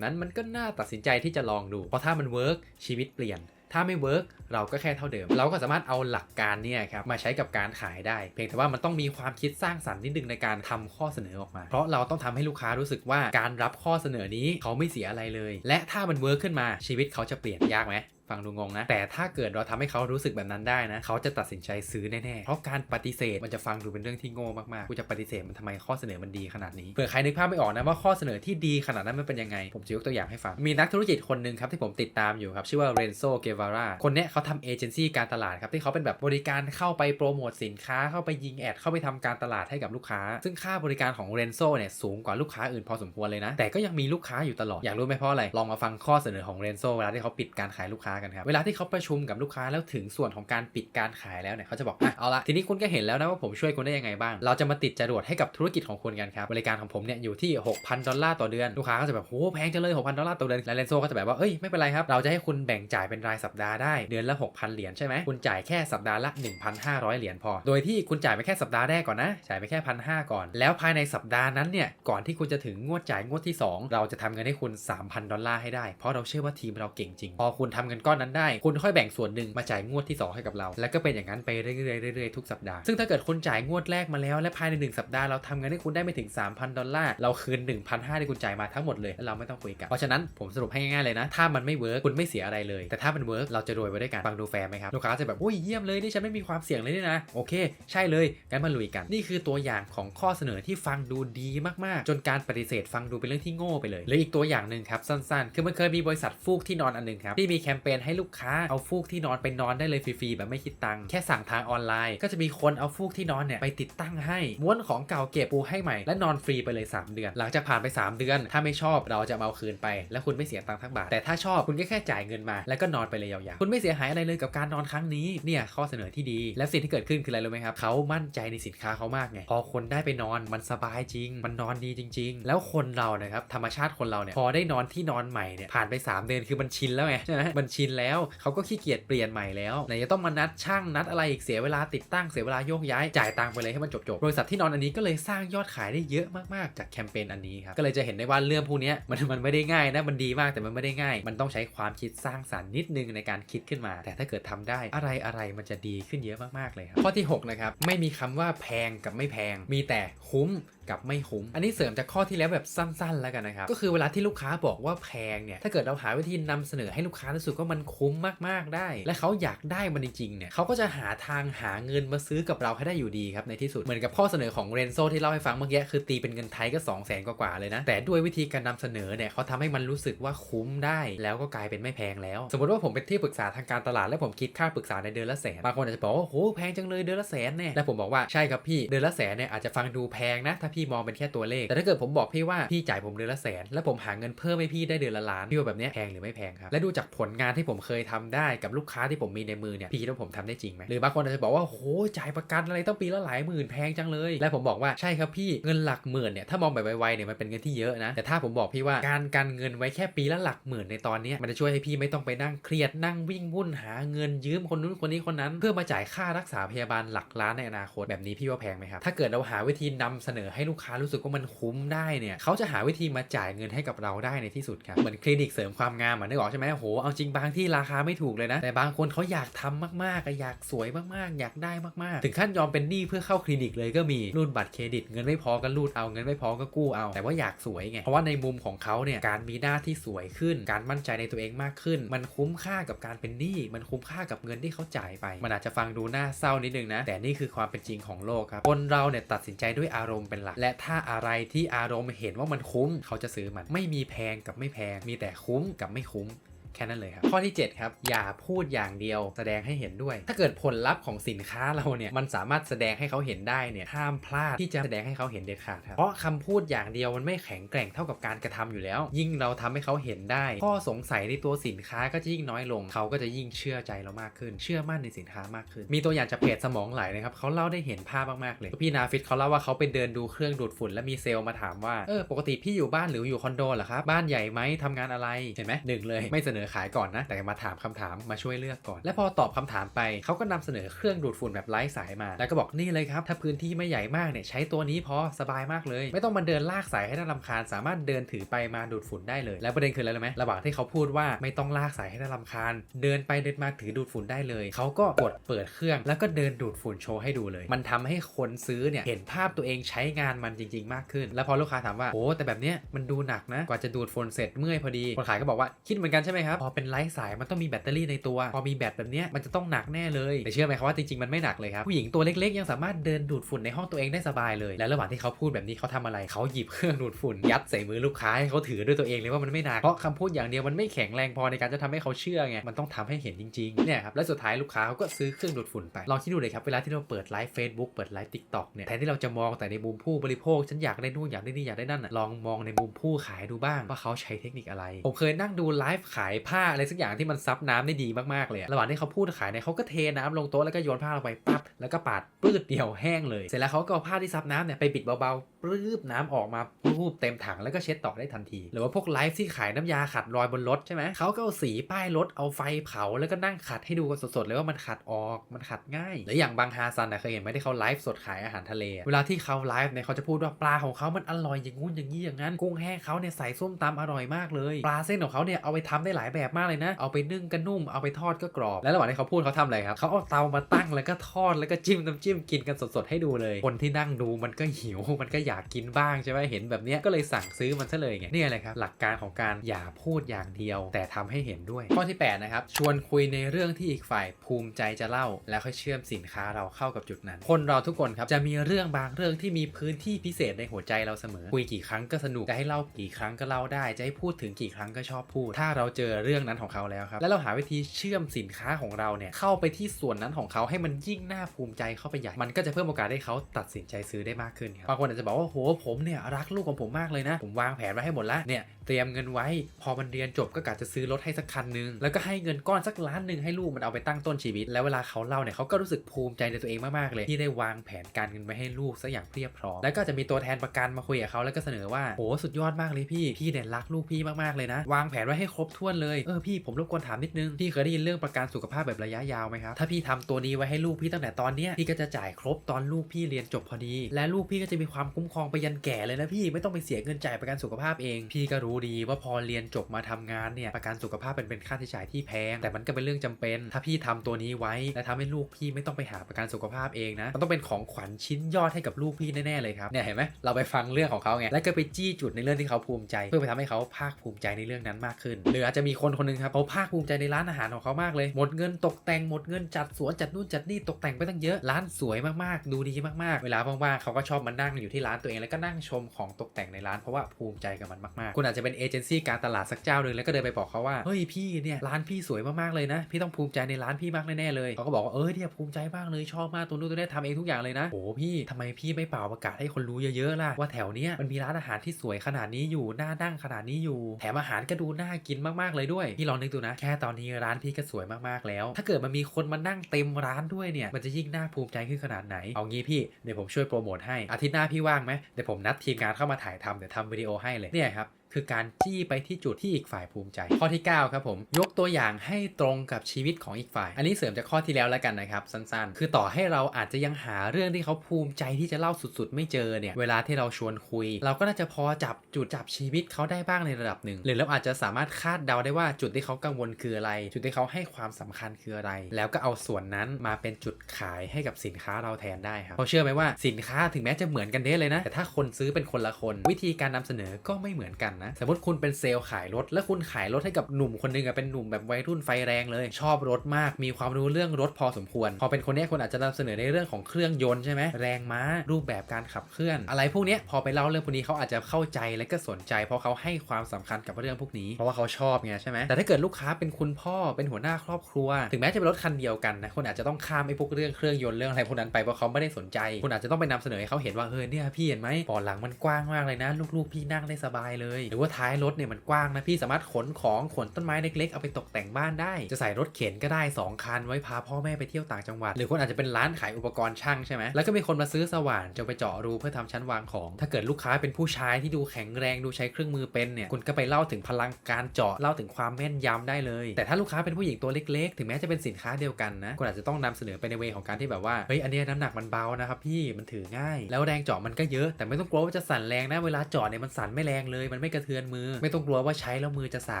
นั้นมันก็น่าตัดสินใจที่จะลองดู เพราะถ้ามันเวิร์กชีวิตเปลี่ยน ถ้าไม่เวิร์กเราก็แค่เท่าเดิม เราก็สามารถเอาหลักการเนี่ยครับมาใช้กับการขายได้ เพียงแต่ว่ามันต้องมีความคิดสร้างสรรค์นิดนึงในการทำข้อเสนอออกมา เพราะเราต้องทำให้ลูกค้ารู้สึกว่าการรับข้อเสนอนี้เขาไม่เสียอะไรเลย และถ้ามันเวิร์กขึ้นมาชีวิตเขาจะเปลี่ยนยากไหม ฟังดูงงนะ แต่ถ้าเกิดเราทำให้เขารู้สึกแบบนั้นได้นะ เขาจะตัดสินใจซื้อแน่ๆ เพราะการปฏิเสธมันจะฟังดูเป็นเรื่องที่โง่มากๆ กูจะปฏิเสธมันทำไมข้อเสนอมันดีขนาดนี้ เผื่อใครนึกภาพไม่ออกนะว่าข้อเสนอที่ดีขนาดนั้นมันเป็นยังไง ผมจะยกตัวอย่างให้ฟัง มีนักธุรกิจคนหนึ่งครับที่ผมติดตามอยู่ครับ ชื่อว่าเรนโซ เกวาร่า คนเนี้ยเขาทำเอเจนซี่การตลาดครับที่เขาเป็นแบบบริการเข้าไปโปรโมทสินค้า เข้าไปยิงแอด เข้าไปทำการตลาดให้กับลูกค้า ซึ่งค่าบริการของเรนโซเนี่ยสูงกว่าลูกค้าอื่นพอสมควรเลยนะ แต่ก็ยังมีลูกค้าอยู่ตลอด อยากรู้ไหมเพราะอะไร ลองมาฟังข้อเสนอของเรนโซเวลาที่เขาปิดการขายลูกค้ากันครับ เวลาที่เขาประชุมกับลูกค้าแล้วถึงส่วนของการปิดการขายแล้วเนี่ยเขาจะบอกอะเอาละทีนี้คุณก็เห็นแล้วนะว่าผมช่วยคุณได้ยังไงบ้าง เราจะมาติดจรวดให้กับธุรกิจของคุณกันครับ บริการของผมเนี่ยอยู่ที่ 6,000 ดอลลาร์ต่อเดือน ลูกค้าก็จะแบบโหแพงจังเลย6,000 ดอลลาร์ต่อเดือน แล้วเรนโซก็จะแบบว่าเอ้ยไม่เป็นไรครับ เราจะให้คุณแบ่งจ่ายเป็นรายสัปดาห์ได้เดือนละ 6,000 เหรียญใช่ไหมคุณจ่ายแค่สัปดาห์ละ 1,500 เหรียญพอ โดยที่คุณจ่ายไปแค่สัปดาห์แรกก่อนนะ จ่ายไปแค่พันหก่อน แล้วภายในสัปดาห์นั้นเนี่ย ก่อนที่คุณจะถึงงวดจ่ายงวดที่ 2 เราจะทำเงินให้คุณ 3,000 ดอลลาร์ให้ได้ เพราะเราเชื่อว่าทีมเราเก่งจริง พอคุณทำเงินก้อนนั้นได้ คุณค่อยแบ่งส่วนหนึ่งมาจ่ายงวดที่ 2 ให้กับเรา แล้วก็เป็นอย่างนั้นไปเรื่อยๆเรื่อยๆทุกสัปดาห์ ซึ่งถ้าเกิดคุณจ่ายงวดแรกมาแล้วและภายใน 1 สัปดาห์เราทำเงินให้คุณได้ไม่ถึง 3,000 ดอลลาร์ เราคืน 1,500ที่คุณจ่ายมาทั้งหมดเลยแล้วเราไม่ต้องคุยกัน เพราะฉะนั้นผมสรุปให้ง่ายๆเลยนะ ถ้ามันไม่เวิร์กคุณไม่เสียอะไรเลย แต่ถ้ามันเวิร์กเราจะรวยไปด้วยกัน ฟังดูแฟร์ไหมครับ ลูกค้าจะแบบอุ้ยเยี่ยมเลย นี่ฉันไม่มีความเสี่ยงเลยนี่นะ โอเค ใช่เลยงั้นมาลุยกัน นี่คือตัวอย่างของข้อเสนอที่ฟังดูดีมากๆ จนการปฏิเสธฟังดูเป็นเรื่องที่โง่ไปเลยหรืออีกตัวอย่างหนึ่งครับสั้นๆ คือมันเคยมีบริษัทฟูกที่นอนอันหนึงครับที่มีแคมเปญให้ลูกค้าเอาฟูกที่นอนไปนอนได้เลยฟรีๆแบบไม่คิดตังค์แค่สั่งทางออนไลน์ ก็จะมีคนเอาฟูกที่นอนเนี่ยไปติดตั้งให้ม้วนของเก่าเก็บปูให้ใหม่และนอนฟรีไปเลย 3 เดือน หลังจากผ่านไป 3 เดือน ถ้าไม่ชอบเราจะเอาคืนไป และคุณไม่เสียตังค์ทั้งบาท แต่ถ้าชอบคุณก็แค่จ่ายเงินมา แล้วก็นอนไปเลยยาวๆคุณไม่เสียหายอะไรเลยกับการนอนครั้งนี้เนี่ยข้อเสนอที่ดี และสิ่งที่เกิดขึ้นคืออะไรรู้ไหมครับเขามั่นใจในสินค้าเขามากไงพอคนได้ไปนอนมันสบายจริง มันนอนดีจริง ๆ แล้วคนเรานะครับธรรมชาติคนเราเนี่ยพอได้นอนที่นอนใหม่เนี่ยผ่านไป 3 เดือนคือมันชินแล้วไงใช่ไหมมันชินแล้วเขาก็ขี้เกียจเปลี่ยนใหม่แล้วไหนจะต้องมานัดช่างนัดอะไรอีกเสียเวลาติดตั้งเสียเวลาโยกย้ายจ่ายตังค์ไปเลยให้มันจบๆบริษัทที่นอนอันนี้ก็เลยสร้างยอดขายได้เยอะมากๆจากแคมเปญอันนี้ครับก็เลยจะเห็นได้ว่าเรื่องพวกนี้มันมันไม่ได้ง่ายนะมันดีมากแต่มันไม่ได้ง่าย มันต้องใช้ความคิดสร้างสรรค์นิดนึงในการคิดขึ้นมา แต่ถ้าเกิดทำได้อะไรอะไรมันจะดีขึ้นเยอะมากๆเลยครับข้อที่หกนะครับไม่มีคำว่าแพงกับไม่แพงมีแต่คุ้มกับไม่คุ้ม อันนี้เสริมจากข้อที่แล้วแบบสั้น ๆ แล้วกันนะครับ ก็คือเวลาที่ลูกค้าบอกว่าแพงเนี่ย ถ้าเกิดเราหาวิธีนำเสนอให้ลูกค้ารู้สึกว่ามันคุ้มมากๆได้ และเขาอยากได้มันจริงๆเนี่ยเขาก็จะหาทางหาเงินมาซื้อกับเราให้ได้อยู่ดีครับในที่สุด เหมือนกับข้อเสนอของเรนโซที่เล่าให้ฟังเมื่อกี้คือตีเป็นเงินไทยก็ 2 0 0 0 0 0กว่าๆเลยนะ แต่ด้วยวิธีการนำเสนอเนี่ยเขาทำให้มันรู้สึกว่าคุ้มได้ แล้วก็กลายเป็นไม่แพงแล้ว สมมติว่าผมเป็นที่ปรึกษาทางการตลาดและผมคิดค่าปรึกษาในเดือนละแสนบางคนอาจจะบอกว่าโหแพงจังเลยเดือนละแสนเนี่ยแล้วผมบอกว่าใช่ครับพี่เดือนละแสนเนี่ยอาจจะฟังดูแพงนะถ้าพี่มองเป็นแค่ตัวเลข แต่ถ้าเกิดผมบอกพี่ว่าพี่จ่ายผมเดือนละแสน แล้วผมหาเงินเพิ่มให้พี่ได้เดือนละล้านพี่ว่าแบบเนี้ยแพงหรือไม่แพงครับ และดูจากผลงานที่ผมเคยทำได้กับลูกค้าที่ผมมีในมือเนี่ยพี่คิดว่าผมทำได้จริงไหมหรือบางคนอาจจะบอกว่าโหจ่ายประกันอะไรต้องปีละหลายหมื่นแพงจังเลย และผมบอกว่าใช่ครับพี่เงินหลักหมื่นเนี่ยถ้ามองแบบไวๆเนี่ยมันเป็นเงินที่เยอะนะแต่ถ้าผมบอกพี่ว่าการกันเงินไว้แค่ปีละหลักหมื่นในตอนนี้มันจะช่วยให้พี่ไม่ต้องไปนั่งเครียดนั่งวิ่งวุ่นหาเงินยืมคนนู้นคนนี้คนนั้น เพื่อมาจ่ายค่ารักษาพยาบาลหลักล้านในอนาคตแบบนี้พี่ว่าแพงไหมครับถ้าเกิดเราหาวิธีนำเสนอให้ลูกค้ารู้สึกว่ามันคุ้มได้เนี่ยเขาจะหาวิธีมาจ่ายเงินให้กับเราได้ในที่สุดครับเหมือนคลินิกเสริมความงามอะนึกออกใช่ไหมโหเอาจริงบางที่ราคาไม่ถูกเลยนะ แต่บางคนเขาอยากทำมากๆอะอยากสวยมากๆ อยากได้มากๆ ถึงขั้นยอมเป็นหนี้เพื่อเข้าคลินิกเลยก็มีรูดบัตรเครดิตเงินไม่พอก็รูดเอาเงินไม่พอก็กู้เอา แต่ว่าอยากสวยไงเพราะว่าในมุมของเขาเนี่ยการมีหน้าที่สวยขึ้น การมั่นใจในตัวเองมากขึ้น มันคุ้มค่ากับการเป็นหนี้มันคุ้มค่ากับเงินที่เขาจ่ายไป มันอาจจะฟังดูน่าเศร้านิดนึงนะแต่นี่คือความเป็นจริงของโลกครับคนเราเนี่ยตัดสินใจด้วยอารมณ์เป็นหลักและถ้าอะไรที่อารมณ์เห็นว่ามันคุ้ม เขาจะซื้อมันไม่มีแพงกับไม่แพง มีแต่คุ้มกับไม่คุ้ม แค่นั้นเลยครับข้อที่ 7 ครับ อย่าพูดอย่างเดียวแสดงให้เห็นด้วย ถ้าเกิดผลลัพธ์ของสินค้าเราเนี่ยมันสามารถแสดงให้เขาเห็นได้เนี่ยห้ามพลาดที่จะแสดงให้เขาเห็นเด็ดขาดครับเพราะคำพูดอย่างเดียวมันไม่แข็งแกร่งเท่ากับการกระทำอยู่แล้ว ยิ่งเราทำให้เขาเห็นได้ ข้อสงสัยในตัวสินค้าก็จะยิ่งน้อยลง เขาก็จะยิ่งเชื่อใจเรามากขึ้น เชื่อมั่นในสินค้ามากขึ้น มีตัวอย่างจากเพจสมองไหลนะครับเขาเล่าได้เห็นภาพมากๆเลยพี่นาฟิตเขาเล่าว่าเขาไปเดินดูเครื่องดูดฝุ่นและมีเซลล์มาถามว่าเออปกติพี่อยู่บ้านหรืออยู่คอนโดเหรอครับบ้านใหญ่ไหมทำงานอะไรเห็นไหมหนึ่งเลยไม่เสนอขายก่อนนะ แต่มาถามคำถามมาช่วยเลือกก่อน และพอตอบคำถามไปเขาก็นำเสนอเครื่องดูดฝุ่นแบบไร้สายมา แล้วก็บอกนี่เลยครับถ้าพื้นที่ไม่ใหญ่มากเนี่ยใช้ตัวนี้พอสบายมากเลย ไม่ต้องมาเดินลากสายให้น่ารำคาญ สามารถเดินถือไปมาดูดฝุ่นได้เลย แล้วประเด็นคืออะไรรู้ไหมระหว่างที่เขาพูดว่าไม่ต้องลากสายให้น่ารำคาญ เดินไปเดินมาถือดูดฝุ่นได้เลยเขาก็กดเปิดเครื่อง แล้วก็เดินดูดฝุ่นโชว์ให้ดูเลย มันทำให้คนซื้อเนี่ยเห็นภาพตัวเองใช้งานมันจริง ๆ มากขึ้น แล้วพอลูกค้าถามว่าโอ้แต่แบบเนี้ยมันดูหนักนะกว่าจะดูดฝุ่นเสร็จเมื่อยพอดีคนขายก็บอกว่าคิดเหมือนกันใช่ไหมครับพอเป็นไร้สายมันต้องมีแบตเตอรี่ในตัว พอมีแบตแบบเนี้ยมันจะต้องหนักแน่เลยแต่เชื่อไหมครับว่าจริงๆมันไม่หนักเลยครับผู้หญิงตัวเล็กๆ ยังสามารถเดินดูดฝุ่นในห้องตัวเองได้สบายเลย และระหว่างที่เขาพูดแบบนี้เขาทำอะไรเขาหยิบเครื่องดูดฝุ่นยัดใส่มือลูกค้าให้เขาถือด้วยตัวเองเลยว่ามันไม่หนักเพราะคำพูดอย่างเดียวมันไม่แข็งแรงพอในการจะทำให้เขาเชื่อไงมันต้องทำให้เห็นจริงๆเนี่ยครับและสุดท้ายลูกค้าเขาก็ซื้อเครื่องดูดฝุ่นไปลองคิดดูเลยครับเวลาที่เราเปิดไลฟ์ Facebook เปิดไลฟ์ TikTok เนี่ยแทนที่เราจะมองแต่ในมุมผู้บริโภคฉันอยากได้นู่นอยากได้นี่อยากได้นั่นน่ะลองมองในมุมผู้ขายดูบ้างว่าเขาใช้เทคนิคอะไร ผมเคยนั่งดูไลฟ์ขายผ้าอะไรสักอย่างที่มันซับน้ำได้ดีมากๆเลยระหว่างที่เขาพูดขายเนี่ยเขาก็เทน้ำลงโต๊ะแล้วก็โยนผ้าลงไปปั๊บแล้วก็ปาดปื้ดเดียวแห้งเลย เสร็จแล้วเขาก็เอาผ้าที่ซับน้ำเนี่ยไปปิดเบาๆปื้บน้ำออกมารูปเต็มถังแล้วก็เช็ดต่อได้ทันที หรือว่าพวกไลฟ์ที่ขายน้ำยาขัดรอยบนรถใช่ไหมเขาก็เอาสีป้ายรถเอาไฟเผาแล้วก็นั่งขัดให้ดูกันสดๆเลยว่ามันขัดออกมันขัดง่ายหรืออย่างบางฮาซันนะเคยเห็นไหมที่เขาไลฟ์สดขายอาหารทะเล เวลาที่เขาไลฟ์เนี่ยเขาจะพูดว่าปลาของเขามันอร่อยอย่างงู้นอย่างนี้อย่างนั้น กุ้งแห้งเขาเนี่ยใส่ส้มตำอร่อยมากเลย ปลาเส้นของเขาเนี่ยเอาไปทำได้หลายแบบมากเลยนะ เอาไปนึ่งก็นุ่ม เอาไปทอดก็กรอบ แล้วระหว่างที่เขาพูดเขาทำอะไรครับ เขาเอาเตามาตั้งแล้วก็ทอดแล้วก็จิ้มน้ำจิ้มกินกันสดๆให้ดูเลย คนที่นั่งดูมันก็หิว มันก็อยากกินบ้างใช่ไหมเห็นแบบนี้ก็เลยสั่งซื้อมันซะเลยไง นี่อะไรครับหลักการของการอย่าพูดอย่างเดียว แต่ทำให้เห็นด้วย ข้อที่8นะครับ ชวนคุยในเรื่องที่อีกฝ่ายภูมิใจจะเล่า แล้วค่อยเชื่อมสินค้าเราเข้ากับจุดนั้น คนเราทุกคนครับจะมีเรื่องบางเรื่องที่มีพื้นที่พิเศษในหัวใจเราเสมอ คุยกี่ครั้งก็สนุก จะให้เล่ากี่ครั้งก็เล่าได้ จะให้พูดถึงกี่ครั้งก็ชอบพูด ถ้าเราเจอเรื่องนั้นของเขาแล้วครับ แล้วเราหาวิธีเชื่อมสินค้าของเราเนี่ยเข้าไปที่ส่วนนั้นของเขาให้มันยิ่งน่าภูมิใจเข้าไปใหญ่ มันก็จะเพิ่มโอกาสให้เขาตัดสินใจซื้อได้มากขึ้นครับ บางคนอาจจะบอกว่าโหผมเนี่ยรักลูกของผมมากเลยนะ ผมวางแผนไว้ให้หมดแล้ว เนี่ยเตรียมเงินไว้ พอมันเรียนจบก็กะจะซื้อรถให้สักคันหนึง แล้วก็ให้เงินก้อนสักล้านหนึ่งให้ลูกมันเอาไปตั้งต้นชีวิต แล้วเวลาเขาเล่าเนี่ยเขาก็รู้สึกภูมิใจในตัวเองมากๆเลย ที่ได้วางแผนการเงินไว้ให้ลูกซะอย่างเพียบพร้อม แล้วก็จะมีตัวแทนประกันมาคุยกับเขาแล้วก็เสนอว่าโหสุดยอดมากเลยพี่ พี่เนี่ยรักลูกพี่มากๆเลยนะ วางแผนไว้ให้ครบถ้วนเลย เออพี่ผมรบกวนถามนิดนึง พี่เคยได้ยินเรื่องประกันสุขภาพแบบระยะยาวไหมครับ ถ้าพี่ทำตัวนี้ไว้ให้ลูกพี่ตั้งแต่ตอนเนี้ยพี่ก็จะจ่ายครบตอนลูกพี่เรียนจบพอดี และลูกพี่ก็จะมีความคุ้มครองไปยันแก่เลยนะพี่ไม่ต้องไปเสียเงินจ่ายประกันสุขภาพเองพี่ก็รูดีว่าพอเรียนจบมาทำงานเนี่ยประกันสุขภาพเป็นเป็นค่าใช้จ่ายที่แพง แต่มันก็เป็นเรื่องจำเป็น ถ้าพี่ทำตัวนี้ไว้ และทำให้ลูกพี่ไม่ต้องไปหาประกันสุขภาพเองนะ มันต้องเป็นของขวัญชิ้นยอดให้กับลูกพี่แน่ๆเลยครับ เนี่ยเห็นไหมเราไปฟังเรื่องของเขาไง แล้วก็ไปจี้จุดในเรื่องที่เขาภูมิใจ เพื่อไปทำให้เขาภาคภูมิใจในเรื่องนั้นมากขึ้น หรืออาจจะมีคนคนหนึงครับเขาภาคภูมิใจในร้านอาหารของเขามากเลย หมดเงินตกแต่งหมดเงินจัดสวนจัดนู่นจัดนี่ตกแต่งไปตั้งเยอะ ร้านสวยมากๆ ดูดีมากๆ เวลาว่างๆเขาก็ชอบมานั่งอยู่ที่ร้านตัวเองแล้วก็นั่งชมของตกแต่งในร้านเพราะว่าภูมิใจกับมันมากๆ คุณอาจจะเป็นเอเจนซี่การตลาดสักเจ้าหนึ่งแล้วก็เดินไปบอกเขาว่าเฮ้ยพี่เนี่ยร้านพี่สวยมากๆเลยนะ พี่ต้องภูมิใจในร้านพี่มากแน่ๆเลยเขาก็บอกว่าเออเนี่ยภูมิใจมากเลยชอบมากตัวนู้นตัวนี้ทำเองทุกอย่างเลยนะโอ้พี่ทำไมพี่ไม่เป่าประกาศให้คนรู้เยอะๆล่ะว่าแถวเนี้ยมันมีร้านอาหารที่สวยขนาดนี้อยู่น่านั่งขนาดนี้อยู่ แถมอาหารก็ดูน่ากินมากๆเลยด้วยพี่ลองนึกดูนะ แค่ตอนนี้ร้านพี่ก็สวยมากๆแล้ว ถ้าเกิดมันมีคนมานั่งเต็มร้านด้วยเนี่ยมันจะยิ่งน่าภูมิใจขึ้นขนาดไหนเอางี้พี่เดี๋ยวผมช่วยโปรโมทให้อาทิตย์หน้าพี่ว่างไหมเดี๋ยวผมนัดทีมงานเข้ามาถ่ายทำเดี๋ยวทำวิดีโอให้เลยเนี่ยครับ คือการจี้ไปที่จุดที่อีกฝ่ายภูมิใจ ข้อที่ 9 ครับผม ยกตัวอย่างให้ตรงกับชีวิตของอีกฝ่าย อันนี้เสริมจากข้อที่แล้วแล้วกันนะครับ สั้นๆ คือต่อให้เราอาจจะยังหาเรื่องที่เขาภูมิใจที่จะเล่าสุดๆ ไม่เจอเนี่ยเวลาที่เราชวนคุย เราก็น่าจะพอจับจุดจับชีวิตเขาได้บ้างในระดับหนึ่งหรือเราอาจจะสามารถคาดเดาได้ว่าจุดที่เขากังวลคืออะไร จุดที่เขาให้ความสำคัญคืออะไร แล้วก็เอาส่วนนั้นมาเป็นจุดขายให้กับสินค้าเราแทนได้ครับเพราะเชื่อไหมว่าสินค้าถึงแม้จะเหมือนกันเด้เลยนะแต่ถ้าคนซื้อเป็นคนละคน วิธีการนำเสนอก็ไม่เหมือนกันนะ สมมติคุณเป็นเซลล์ขายรถ แล้วคุณขายรถให้กับหนุ่มคนหนึงอะเป็นหนุ่มแบบวัยรุ่นไฟแรงเลย ชอบรถมากมีความรู้เรื่องรถพอสมควร พอเป็นคนนี้คุณอาจจะนำเสนอในเรื่องของเครื่องยนต์ใช่ไหมแรงม้ารูปแบบการขับเคลื่อน อะไรพวกนี้พอไปเล่าเรื่องพวกนี้เขาอาจจะเข้าใจและก็สนใจ เพราะเขาให้ความสำคัญกับเรื่องพวกนี้ เพราะว่าเขาชอบไงใช่ไหมแต่ถ้าเกิดลูกค้าเป็นคุณพ่อเป็นหัวหน้าครอบครัว ถึงแม้จะเป็นรถคันเดียวกันนะคุณอาจจะต้องข้ามไอ้พวกเรื่องเครื่องยนต์เรื่องอะไรพวกนั้นไปเพราะเขาไม่ได้สนใจคุณอาจจะต้องไปนำเสนอให้เขาเห็นว่าเฮ้ยเนี่ยพี่เห็นไหมเบาะหลังมันกว้างมากเลยนะ ลูกๆพี่นั่งได้สบายเลยหรือว่าท้ายรถเนี่ยมันกว้างนะพี่สามารถขนของขนต้นไม้เล็กๆเอาไปตกแต่งบ้านได้ จะใส่รถเข็นก็ได้สองคันไว้พาพ่อแม่ไปเที่ยวต่างจังหวัด หรือคุณอาจจะเป็นร้านขายอุปกรณ์ช่างใช่ไหมแล้วก็มีคนมาซื้อสว่านจะไปเจาะรูเพื่อทำชั้นวางของ ถ้าเกิดลูกค้าเป็นผู้ชายที่ดูแข็งแรงดูใช้เครื่องมือเป็นเนี่ยคุณก็ไปเล่าถึงพลังการเจาะเล่าถึงความแม่นยำได้เลย แต่ถ้าลูกค้าเป็นผู้หญิงตัวเล็กๆ ถึงแม้จะเป็นสินค้าเดียวกันนะคุณอาจจะต้องนำเสนอไปในเวของการที่แบบว่าเฮ้ยอันนี้น้ำหนักมันเบานะครับพี่มันถือง่าย แล้วแรงเจาะมันก็เยอะแต่ไม่ต้องกลัวว่าจะสั่นแรงนะเวลาเจาะเนี่ยมันสั่นไม่แรงเลยมันไม่กระเทือนมือ ไม่ต้องกลัวว่าใช้แล้วมือจะสา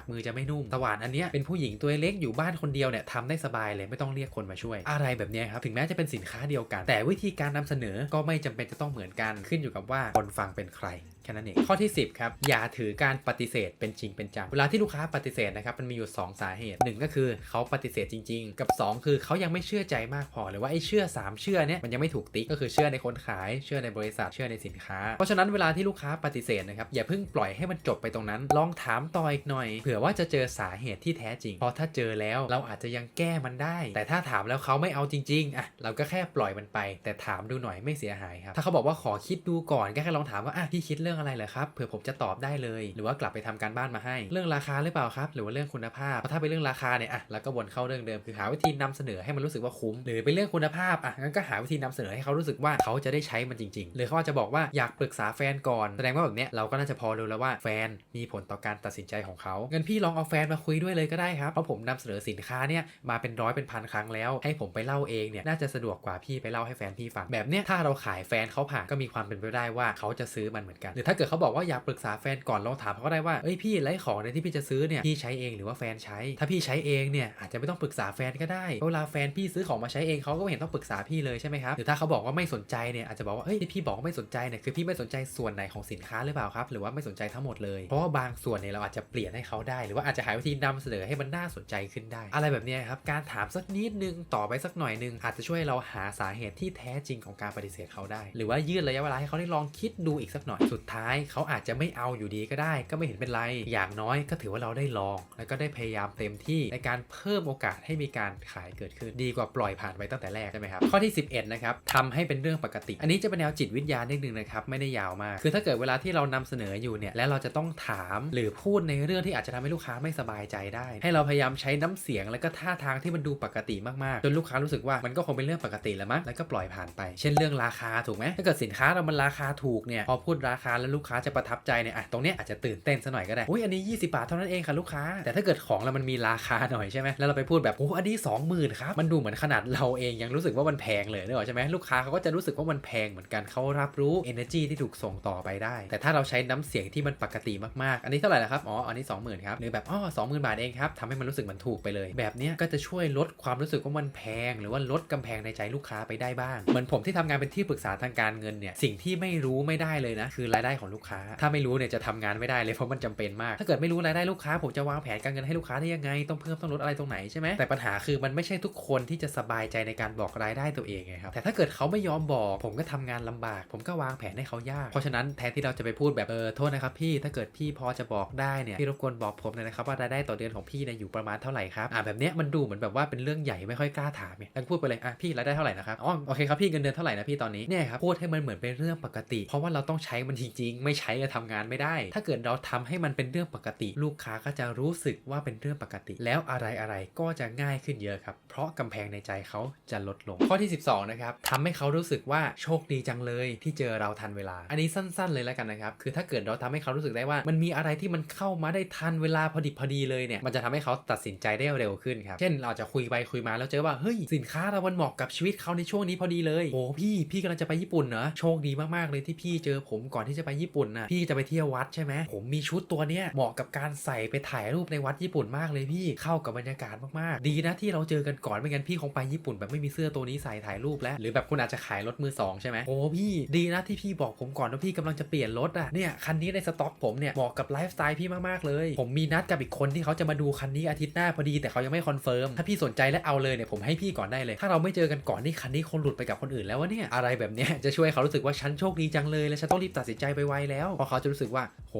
กมือจะไม่นุ่มสว่านอันเนี้ยเป็นผู้หญิงตัวเล็กอยู่บ้านคนเดียวเนี่ยทำได้สบายเลยไม่ต้องเรียกคนมาช่วย อะไรแบบเนี้ยครับถึงแม้จะเป็นสินค้าเดียวกัน แต่วิธีการนำเสนอก็ไม่จำเป็นจะต้องเหมือนกันขึ้นอยู่กับว่าคนฟังเป็นใคร ค่นั้นเองข้อที่ 10ครับอย่าถือการปฏิเสธเป็นจริงเป็นจังเวลาที่ลูกค้าปฏิเสธนะครับมันมีอยู่ 2 สาเหตุหนึ่งก็คือเขาปฏิเสธจริง ๆ กับ 2 คือเขายังไม่เชื่อใจมากพอหรือว่าไอ้เชื่อ 3 เชื่อเนี่ยมันยังไม่ถูกติ๊กก็คือเชื่อในคนขายเชื่อในบริษัทเชื่อในสินค้า เพราะฉะนั้นเวลาที่ลูกค้าปฏิเสธนะครับอย่าเพิ่งปล่อยให้มันจบไปตรงนั้น ลองถามต่ออีกหน่อยเผื่อว่าจะเจอสาเหตุที่แท้จริงพราะถ้าเจอแล้วเราอาจจะยังแก้มันได้ แต่ถ้าถามแล้วเขาไม่เอาจริงๆอะเราก็แค่ปล่อยมันไป แต่ถามดูหน่อยไม่เสียหายครับถ้าเขาบอกว่าขอคิดดูก่อนก็แค่ลองถามว่าอะพี่คิดเรื่องอะไรเหรอครับเผื่อผมจะตอบได้เลย หรือว่ากลับไปทำการบ้านมาให้ เรื่องราคาหรือเปล่าครับ หรือว่าเรื่องคุณภาพเพราะถ้าเป็นเรื่องราคาเนี่ยอะเราก็วนเข้าเรื่องเดิมคือหาวิธีนำเสนอให้มันรู้สึกว่าคุ้ม หรือเป็นเรื่องคุณภาพอะงั้นก็หาวิธีนำเสนอให้เขารู้สึกว่าเขาจะได้ใช้มันจริง ๆ หรือเขาอาจจะบอกว่าอยากปรึกษาแฟนก่อนแสดงว่าแบบเนี้ยเราก็น่าจะพอรู้แล้วว่าแฟนมีผลต่อการตัดสินใจของเขาเงั้นพี่ลองเอาแฟนมาคุยด้วยเลยก็ได้ครับเพราะผมนำเสนอสินค้าเนี่ยมาเป็นร้อยเป็นพันครั้งแล้ว ให้ผมไปเล่าเองเนี่ยน่าจะสะดวกกว่าพี่ไปเล่าให้แฟนพี่ฟังแบบเนี้ยถ้าเราขายแฟนเขาผ่านก็มีความเป็นไปได้ว่าเขาจะซื้อมันเหมือนกันหรือถ้าเกิดเขาบอกว่าอยากปรึกษาแฟนก่อนลองถามเขาก็ได้ว่าเอ้ยพี่ไรของในที่พี่จะซื้อเนี่ยพี่ใช้เองหรือว่าแฟนใช้ ถ้าพี่ใช้เองเนี่ยอาจจะไม่ต้องปรึกษาแฟนก็ได้เวลาแฟนพี่ซื้อของมาใช้เองเขาก็ไม่เห็นต้องปรึกษาพี่เลยใช่ไหมครับหรือถ้าเขาบอกว่าไม่สนใจเนี่ยอาจจะบอกว่าเอ้ยที่พี่บอกว่าไม่สนใจเนี่ยคือพี่ไม่สนใจส่วนไหนของสินค้าหรือเปล่าครับหรือว่าไม่สนใจทั้งหมดเลย เพราะว่าบางส่วนเนี่ยเราอาจจะเปลี่ยนให้เขาได้ หรือว่าอาจจะหาวิธีนำเสนอให้มันน่าสนใจขึ้นได้ อะไรแบบนี้ครับการถามสักนิดนึงต่อไปสักหน่อยนึงอาจจะช่วยเราหาสาเหตุที่แท้จริงของการปฏิเสธเขาได้ หรือว่ายืดระยะเวลาให้เขาได้ลองคิดดูอีกสักหน่อยสุดท้ายเขาอาจจะไม่เอาอยู่ดีก็ได้ ก็ไม่เห็นเป็นไร อย่างน้อยก็ถือว่าเราได้ลอง แล้วก็ได้พยายามเต็มที่ในการเพิ่มโอกาสให้มีการขายเกิดขึ้นดีกว่าปล่อยผ่านไปตั้งแต่แรกใช่ไหมครับข้อที่ 11นะครับทำให้เป็นเรื่องปกติ อันนี้จะเป็นแนวจิตวิทยานิดนึงนะครับไม่ได้ยาวมาก คือถ้าเกิดเวลาที่เรานำเสนออยู่เนี่ยและเราจะต้องถามหรือพูดในเรื่องที่อาจจะทำให้ลูกค้าไม่สบายใจได้ ให้เราพยายามใช้น้ำเสียงและก็ท่าทางที่มันดูปกติมากๆจนลูกค้ารู้สึกว่ามันก็คงเป็นเรื่องปกติแล้วมั้งแล้วก็ปล่อยผ่านไป เช่นเรื่องราคาถูกไหมถ้าเกิดสินค้าเรามันราคาถูกเนี่ยพอพูดราคาแล้วลูกค้าจะประทับใจเนี่ยอะตรงเนี้ยอาจจะตื่นเต้นซะหน่อยก็ได้อุ้ยอันนี้ 20 บาทเท่านั้นเองค่ะลูกค้า แต่ถ้าเกิดของเรามันมีราคาหน่อยใช่ไหมแล้วเราไปพูดแบบโอ้อันนี้20,000ครับมันดูเหมือนขนาดเราเองยังรู้สึกว่ามันแพงเลยนึกออกใช่ไหมลูกค้าเขาก็จะรู้สึกว่ามันแพงเหมือนกันเขารับรู้ energy ที่ถูกส่งต่อไปได้ แต่ถ้าเราใช้น้ำเสียงที่มันปกติมากๆ อันนี้เท่าไหร่ละครับอ๋ออันนี้ 20,000ครับหรือแบบอ๋อ20,000 บาทเองครับทำให้มันรู้สึกมันถูกไปเลย แบบนี้ก็จะช่วยลดความรู้สึกว่ามันแพง หรือว่าลดกำแพงในใจลูกค้าไปได้บ้างเหมือนผมที่ทำงานเป็นที่ปรึกษาทางการเงินเนี่ยสิ่งที่ไม่รู้ไม่ได้เลยนะคือรายได้ได้ของลูกค้า ถ้าไม่รู้เนี่ยจะทำงานไม่ได้เลยเพราะมันจำเป็นมาก ถ้าเกิดไม่รู้รายได้ลูกค้าผมจะวางแผนการเงินให้ลูกค้าได้ยังไงต้องเพิ่มต้องลดอะไรตรงไหนใช่ไหมแต่ปัญหาคือมันไม่ใช่ทุกคนที่จะสบายใจในการบอกรายได้ตัวเองไงครับแต่ถ้าเกิดเขาไม่ยอมบอกผมก็ทำงานลำบาก ผมก็วางแผนให้เขายาก เพราะฉะนั้นแทนที่เราจะไปพูดแบบเออโทษนะครับพี่ถ้าเกิดพี่พอจะบอกได้เนี่ยพี่รบกวนบอกผมหน่อยนะครับว่ารายได้ต่อเดือนของพี่เนี่ยอยู่ประมาณเท่าไหร่ครับอ่าแบบเนี้ยมันดูเหมือนแบบว่าเป็นเรื่องใหญ่ไม่ค่อยกล้าถามเนี่ยแล้วก็พูดไปเลยอะพี่รายได้เท่าไหร่นะครับอ๋อโอเคครับพี่เงินเดือนเท่าไหร่นะพี่ตอนนี้เนี่ยครับพูดให้มันเหมือนเป็นเรื่องปกติ เพราะว่าเราต้องใช้มันจจริง ไม่ใช้จะทำงานไม่ได้ ถ้าเกิดเราทำให้มันเป็นเรื่องปกติ ลูกค้าก็จะรู้สึกว่าเป็นเรื่องปกติ แล้วอะไรอะไรก็จะง่ายขึ้นเยอะครับ เพราะกำแพงในใจเขาจะลดลง ข้อที่ 12 นะครับทำให้เขารู้สึกว่าโชคดีจังเลยที่เจอเราทันเวลา อันนี้สั้น ๆ เลยแล้วกันนะครับ คือถ้าเกิดเราทำให้เขารู้สึกได้ว่า มันมีอะไรที่มันเข้ามาได้ทันเวลาพอดิบพอดีเลยเนี่ย มันจะทำให้เขาตัดสินใจได้เร็วขึ้นครับ เช่นเราจะคุยไปคุยมาแล้วเจอว่า เฮ้ย สินค้าเรามันเหมาะกับชีวิตเขาในช่วงนี้พอดีเลย โอ้พี่ พี่กำลังจะไปญี่ปุ่นเหรอ โชคดีมากๆเลยที่พี่เจอผมก่อนที่จะไปญี่ปุ่นนะพี่จะไปเที่ยววัดใช่ไหมผมมีชุดตัวเนี้ยเหมาะกับการใส่ไปถ่ายรูปในวัดญี่ปุ่นมากเลยพี่เข้ากับบรรยากาศมากๆ ดีนะที่เราเจอกันก่อนไม่งั้นพี่คงไปญี่ปุ่นแบบไม่มีเสื้อตัวนี้ใส่ถ่ายรูปแล้ว หรือแบบคุณอาจจะขายรถมือสองใช่ไหมโอ้พี่ดีนะที่พี่บอกผมก่อนว่าพี่กำลังจะเปลี่ยนรถอะเนี่ยคันนี้ในสต็อกผมเนี่ยเหมาะกับไลฟ์สไตล์พี่มากๆเลย ผมมีนัดกับอีกคนที่เขาจะมาดูคันนี้อาทิตย์หน้าพอดีแต่เขายังไม่คอนเฟิร์มถ้าพี่สนใจและเอาเลยเนี่ยผมให้พี่ก่อนได้เลย ถ้าเราไม่เจอกันก่อนนี่คันนี้คงหลุดไปกับคนอื่นแล้ววะเนี่ยอะไรแบบเนี้ยจะช่วยเขารู้สึกว่าฉันโชคดีจังเลยและฉันต้องรีบตัดสินใจไปไวแล้วเพราะเขาจะรู้สึกว่า โห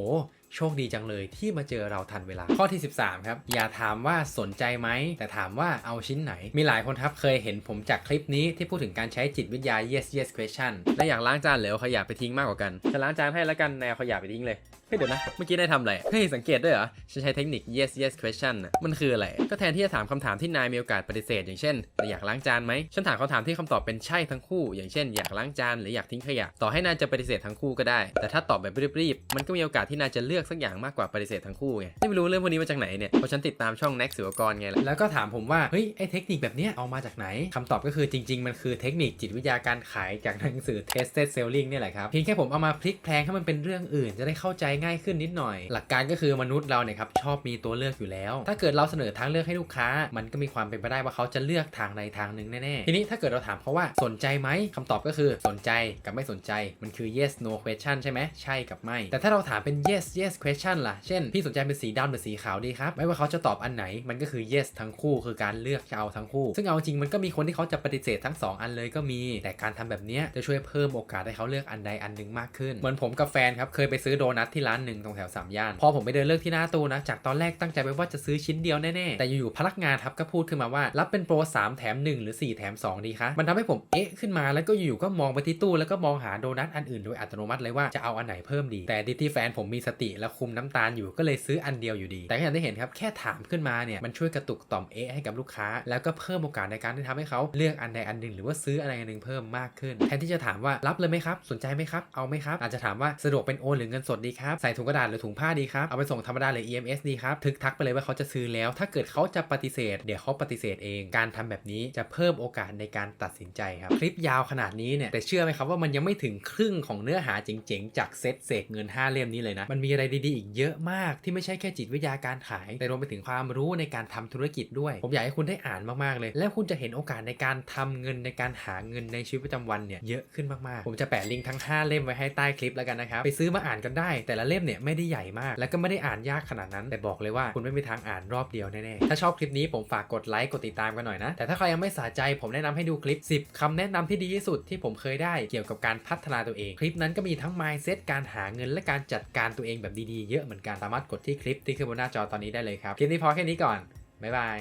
โชคดีจังเลยที่มาเจอเราทันเวลา ข้อที่ 13 ครับ อย่าถามว่าสนใจไหม แต่ถามว่าเอาชิ้นไหน มีหลายคนครับเคยเห็นผมจากคลิปนี้ที่พูดถึงการใช้จิตวิทยา yes yes question และอยากล้างจานเหลวขยะไปทิ้งมากกว่ากันจะล้างจานให้แล้วกันแนวขยะไปทิ้งเลยเฮ้ยเดี๋ยวนะ เมื่อกี้ได้ทำอะไร เฮ้ย สังเกตด้วยเหรอ ฉันใช้เทคนิค yes yes question นะมันคืออะไร ก็แทนที่จะถามคำถามที่นายมีโอกาสปฏิเสธ อย่างเช่นอยากล้างจานไหม ฉันถามคำถามที่คำตอบเป็นใช่ทั้งคู่ อย่างเช่น อยากล้างจานหรืออยากทิ้งขยะ ต่อให้นายจะปฏิเสธทั้งคู่ก็ได้ แต่ถ้าตอบแบบรีบๆ มันก็มีโอกาสที่นายจะเลือกสักอย่างมากกว่าปฏิเสธทั้งคู่ไงไม่รู้เรื่องพวกนี้มาจากไหนเนี่ยเพราะฉันติดตามช่อง Next ศิวกรไงและแล้วก็ถามผมว่าเฮ้ยไอเทคนิคแบบเนี้ยเอามาจากไหนคำตอบก็คือจริง ๆ มันคือเทคนิคจิตวิทยาการขายจากหนังสือ Tested Selling เนี่ยแหละครับเพียงแค่ผมเอามาพลิกแพลงให้มันเป็นเรื่องอื่น จะได้เข้าใจง่ายขึ้นนิดหน่อย หลักการก็คือมนุษย์เราเนี่ยครับชอบมีตัวเลือกอยู่แล้ว ถ้าเกิดเราเสนอทางเลือกให้ลูกค้า มันก็มีความเป็นไปได้ว่าเขาจะเลือกทางใดทางหนึ่งแน่ๆทีนี้ถ้าเกิดเราถามเขาว่าสนใจไหมคำตอบก็คือสนใจกับไม่สนใจมันคือ yes no question ใช่ไหมใช่กับไม่ แต่ถ้าเราถามเป็น yes yes question ล่ะ เช่น พี่สนใจเป็นสีดำหรือสีขาวดีครับ ไม่ว่าเขาจะตอบอันไหน มันก็คือ yes ทั้งคู่ คือการเลือกจะเอาทั้งคู่ ซึ่งเอาจริงมันก็มีคนที่เขาจะปฏิเสธทั้งสองอันเลยก็มี แต่การทำแบบนี้จะช่วยเพิ่มโอกาสให้เขาเลือกอันใดอันหนึ่งมากขึ้น เหมือนผมกับแฟนครับ เคยไปซื้อโดนัทที่ร้านหนึ่งตรงแถวสามย่าน พอผมไปเดินเลือกที่หน้าตู้นะ จากตอนแรกตั้งใจไว้ว่าจะซื้อชิ้นเดียวแน่ๆ แต่อยู่ๆพนักงานครับก็พูดขึ้นมาว่า รับเป็นโปร3แถม 1 หรือ 4 แถม 2 ดีคะมันทำให้ผมเอ๊ะขึ้นมาแล้วก็อยู่ๆก็มองไปที่ตู้แล้วก็มองหาโดนัทอันอื่นโดยอัตโนมัติเลยว่าจะเอาอันไหนเพิ่มดี แต่ดีที่แฟนผมมีสติและคุมน้ำตาลอยู่ก็เลยซื้ออันเดียวอยู่ดี แต่ก็อย่างที่เห็นครับแค่ถามขึ้นมาเนี่ยมันช่วยกระตุกต่อมเอะให้กับลูกค้า แล้วก็เพิ่มโอกาสในการที่ทำให้เขาเลือกอันใดอันหนึ่งหรือว่าซื้ออะไรอันหนึ่งเพิ่มมากขึ้นแทนที่จะถามว่ารับเลยไหมครับ สนใจไหมครับเอาไหมครับอาจจะถามว่าสะดวกเป็นโอนหรือเงินสดดีครับใส่ถุงกระดาษหรือถุงผ้าดีครับเอาไปส่งธรรมดาหรือ EMS ดีครับทึกทักไปเลยว่าเขาจะซื้อแล้ว ถ้าเกิดเขาจะปฏิเสธ เดี๋ยวเขาปฏิเสธเอง การทำแบบนี้จะเพิ่มโอกาสในการตัดสินใจครับคลิปยาวขนาดนี้เนี่ยแต่เชื่อไหมครับว่ามันยังไม่ถึงครึ่งของเนื้อหาเจ๋งๆจากเซตเสกเงิน 5 เล่มนี้เลยนะมันมีอะไรดีๆ อีกเยอะมากที่ไม่ใช่แค่จิตวิทยาการขาย แต่รวมไปถึงความรู้ในการทำธุรกิจด้วย ผมอยากให้คุณได้อ่านมากๆเลย แล้วคุณจะเห็นโอกาสในการทำเงินในการหาเงินในชีวิตประจำวันเนี่ยเยอะขึ้นมากๆ ผมจะแปะลิงก์ทั้ง 5 เล่มไว้ให้ใต้คลิปแล้วกันนะครับไปซื้อมาอ่านกันได้ แต่ละเล่มเนี่ยไม่ได้ใหญ่มาก แล้วก็ไม่ได้อ่านยากขนาดนั้น แต่บอกเลยว่าคุณไม่มีทางอ่านรอบเดียวแน่ๆถ้าชอบคลิปนี้ผมฝากกดไลค์กดติดตามกันหน่อยนะแต่ถ้าใครยังไม่สะใจผมแนะนำให้ดูคลิป 10คำแนะนำที่ดีที่สุดที่ผมเคยได้เกี่ยวกับการพัฒนาตัวเอง คลิปนั้นก็มีทั้ง mindset การหาเงินและการจัดการตัวเองแบบดีๆ เยอะเหมือนกัน สามารถกดที่คลิปที่ขึ้นบนหน้าจอตอนนี้ได้เลยครับ คลิปนี้พอแค่นี้ก่อน บ๊ายบาย